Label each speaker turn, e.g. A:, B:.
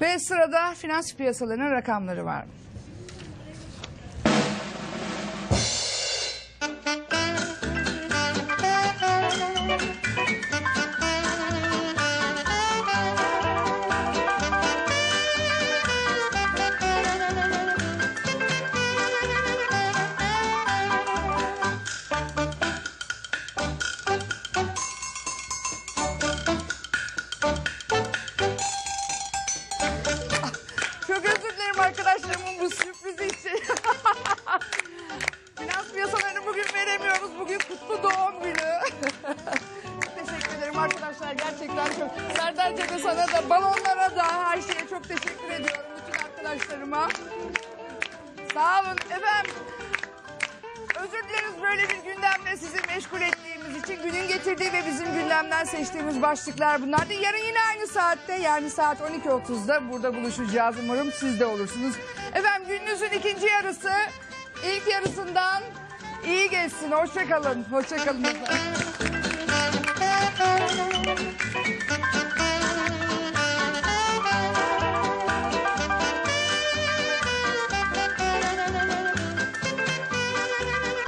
A: Ve sırada finans piyasalarının rakamları var. Dilerim arkadaşlarımın bu sürprizi için. Finans piyasalarını bugün veremiyoruz. Bugün kutlu doğum günü. teşekkür ederim arkadaşlar. Gerçekten çok. Serdar Cebe sana da, balonlara da her şeye çok teşekkür ediyorum. Bütün arkadaşlarıma. Sağ olun. Efendim Özür dileriz böyle bir gündemle sizi meşgul getirdiği ve bizim gündemden seçtiğimiz başlıklar bunlardı. Yarın yine aynı saatte yani saat 12.30'da burada buluşacağız. Umarım siz de olursunuz. Efendim gününüzün ikinci yarısı ilk yarısından iyi geçsin. Hoşçakalın. Hoşçakalın.